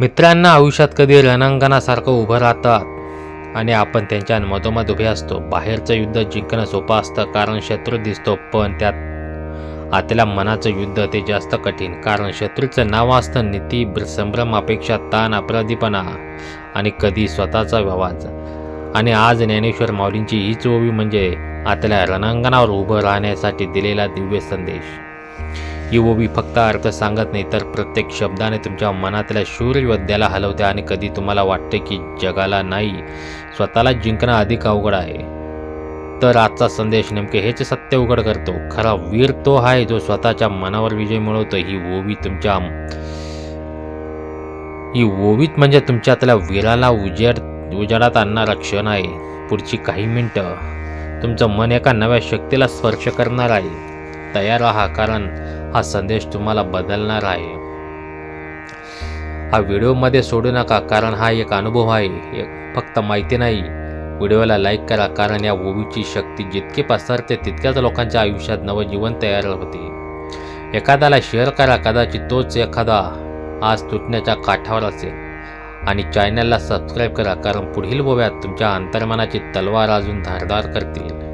मित्रांना आयुष्यात कधी रणांगणासारखं उभं राहतात आणि आपण त्यांच्या मधोमध उभे असतो. बाहेरचं युद्ध जिंकणं सोपं असतं कारण शत्रू दिसतो पण त्यात आतल्या मनाचं युद्ध ते जास्त कठीण कारण शत्रूचं नाव असतं नीती संभ्रम अपेक्षा ताण अपराधीपणा आणि कधी स्वतःचा आवाज आणि आज ज्ञानेश्वर माऊलींची हीच ओवी म्हणजे आतल्या रणांगणावर उभं राहण्यासाठी दिलेला दिव्य संदेश. ही ओवी फक्त अर्थ सांगत नाही तर प्रत्येक शब्दाने तुमच्या मनातल्या शूर हलवते आणि कधी तुम्हाला वाटते की जगाला नाही स्वतःला जिंकणं अधिक अवघड आहे. तर आजचा संदेश नेमके हेच सत्य उघड करतो. खरा वीर तो आहे जो स्वतःच्या मनावर विजय मिळवतो. ही ओवी तुमच्या ही ओवीत म्हणजे तुमच्यातल्या वीराला उजेड उजेडात आणणारा क्षण आहे. पुढची काही मिनटं तुमचं मन एका नव्या शक्तीला स्पर्श करणार आहे. तयार राहा कारण हा संदेश तुम्हाला बदलणार आहे. हा व्हिडिओमध्ये सोडू नका कारण हा एक अनुभव आहे. एक फक्त माहिती नाही. व्हिडिओला लाईक करा कारण या ओवीची शक्ती जितकी पसरते तितक्याच लोकांच्या आयुष्यात नवजीवन तयार होते. एखाद्याला शेअर करा कदाचित तोच एखादा आज तुटण्याच्या काठावर असेल. आणि चॅनलला सबस्क्राईब करा कारण पुढील गोव्यात तुमच्या अंतर्मनाची तलवार अजून धारदार करतील.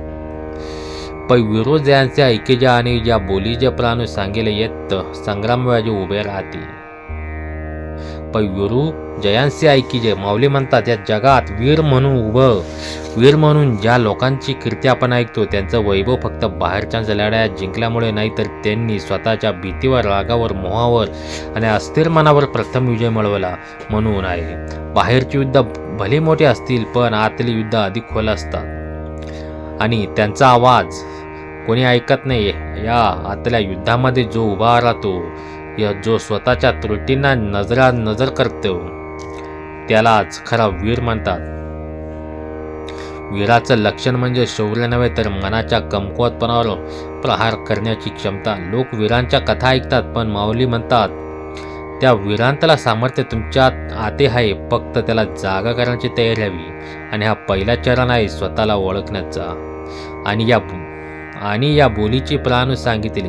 पण विरोध यांचे ऐकेजे आणि ज्या बोली जे प्राण सांगेले येत संग्रामव्याजे उभे राहते. पण विरू जयांचे ऐकीजे माऊली म्हणतात या जगात वीर म्हणून उभं वीर म्हणून ज्या लोकांची कीर्ती आपण ऐकतो त्यांचं वैभव फक्त बाहेरच्याच लढ्या जिंकल्यामुळे नाही तर त्यांनी स्वतःच्या भीतीवर रागावर मोहावर आणि अस्थिर मनावर प्रथम विजय मिळवला म्हणून आहे. बाहेरची युद्ध भले मोठे असतील पण आतली युद्ध अधिक खोल असतात. आणि त्यांचा आवाज कोणी ऐकत नाही या आतल्या युद्धामध्ये जो उभा राहतो या जो स्वतःच्या त्रुटींना नजरा नजर करतो त्यालाच खरा वीर म्हणतात. वीराचं लक्षण म्हणजे शौर्य नव्हे तर मनाच्या कमकुवतपणावर प्रहार करण्याची क्षमता. लोक वीरांच्या कथा ऐकतात पण माऊली म्हणतात त्या वीरांतला सामर्थ्य तुमच्यात आते आहे. फक्त त्याला जागा करण्याची तयारी हवी आणि हा पहिला चरण आहे स्वतःला ओळखण्याचा. आणि या आणि या बोलीची प्राण सांगितली.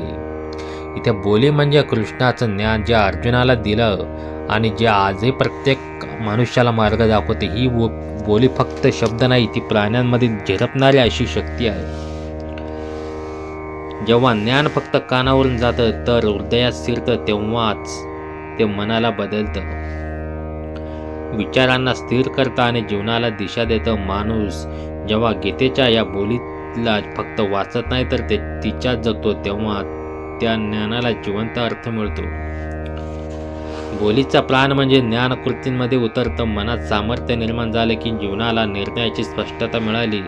इथे बोली म्हणजे कृष्णाचं ज्ञान जे अर्जुनाला दिलं आणि जे आजही प्रत्येक मनुष्याला मार्ग दाखवते ही बो बोली फक्त शब्द नाही ती प्राण्यांमध्ये झिरपणारी अशी शक्ती आहे. जेव्हा ज्ञान फक्त कानावरून जातं तर हृदयात स्थिरतं तेव्हाच ते मनाला बदलतं. विचारांना स्थिर करतं आणि जीवनाला दिशा देतं माणूस. जेव्हा गीतेच्या या बोलीत तिला फक्त वाचत नाही तर ते तिच्यात जगतो तेव्हा त्या ज्ञानाला जिवंत अर्थ मिळतो. बोलीचा प्राण म्हणजे ज्ञान कृतींमध्ये उतरतं. मनात सामर्थ्य निर्माण झालं की जीवनाला निर्णयाची स्पष्टता मिळाली.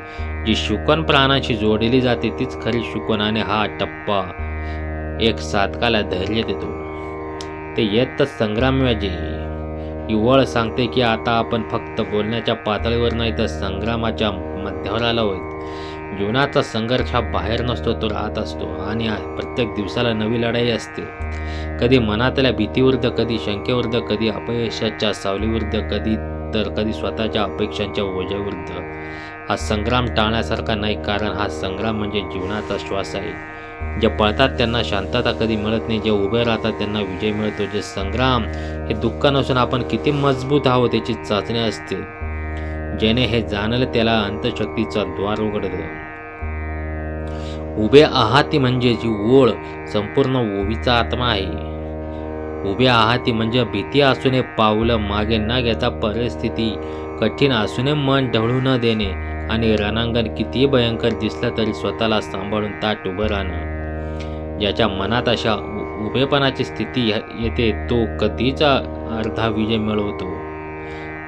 जी शुकन प्राणाशी जोडली जाते तीच खरी शुकन आणि हा टप्पा एक साधकाला धैर्य देतो. ते येत संग्रामव्याजी युवळ सांगते की आता आपण फक्त बोलण्याच्या पातळीवर नाही तर संग्रामाच्या मध्यावर आलो आहोत. जीवनाचा संघर्ष हा बाहेर नसतो तो राहत असतो. आणि प्रत्येक दिवसाला नवी लढाई असते. कधी मनातल्या भीतीविरुद्ध कधी शंकेविरुद्ध कधी अपयशाच्या सावलीविरुद्ध कधी तर कधी स्वतःच्या अपेक्षांच्या ओझ्याविरुद्ध. हा संग्राम टाळण्यासारखा नाही कारण हा संग्राम म्हणजे जीवनाचा श्वास आहे. जे पळतात त्यांना शांतता कधी मिळत नाही जे उभे राहतात त्यांना विजय मिळतो. जे संग्राम हे दुःख नसून आपण किती मजबूत आहोत याची चाचणी असते. ज्याने हे जाणलं त्याला अंतशक्तीचा द्वार उघडलं उभे आहाती म्हणजे जी ओळ संपूर्ण ओवीचा आत्मा आहे. उभे आहाती म्हणजे भीती असूने पावलं मागे न घेता परिस्थिती कठीण असूने मन ढवळू न देणे आणि रणांगण कितीही भयंकर दिसलं तरी स्वतःला सांभाळून ताट उभं राहणं. ज्याच्या मनात अशा उभेपणाची स्थिती येते तो कधीचा अर्धा विजय मिळवतो.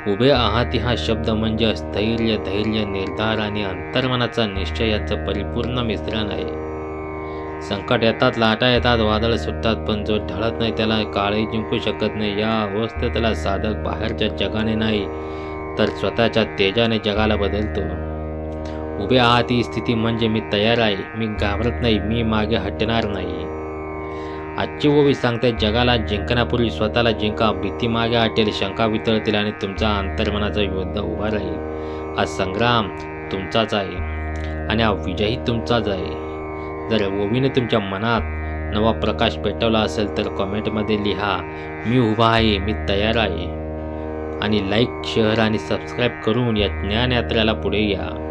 उभे आहात हा शब्द म्हणजे स्थैर्य धैर्य निर्धार आणि अंतर्मनाचा निश्चय याचं परिपूर्ण मिश्रण आहे. संकट येतात लाटा येतात वादळ सुटतात पण जो ढळत नाही त्याला काळही जिंकू शकत नाही. या अवस्थेतला साधक बाहेरच्या जगाने नाही तर स्वतःच्या तेजाने जगाला बदलतो. उभे आहात ही स्थिती म्हणजे मी तयार आहे. मी घाबरत नाही मी मागे हटणार नाही. आजची ओवी सांगते जगाला जिंकण्यापूर्वी स्वतःला जिंका भीती मागे आटेल शंका वितळतील आणि तुमचा अंतर्मनाचा योद्धा उभा राहील. हा संग्राम तुमचाच आहे आणि हा विजयही तुमचाच आहे. जर ओवीने तुमच्या मनात नवा प्रकाश पेटवला असेल तर कॉमेंटमध्ये लिहा मी उभा आहे मी तयार आहे. आणि लाईक शेअर आणि सबस्क्राईब करून या ज्ञानयात्रेला पुढे या.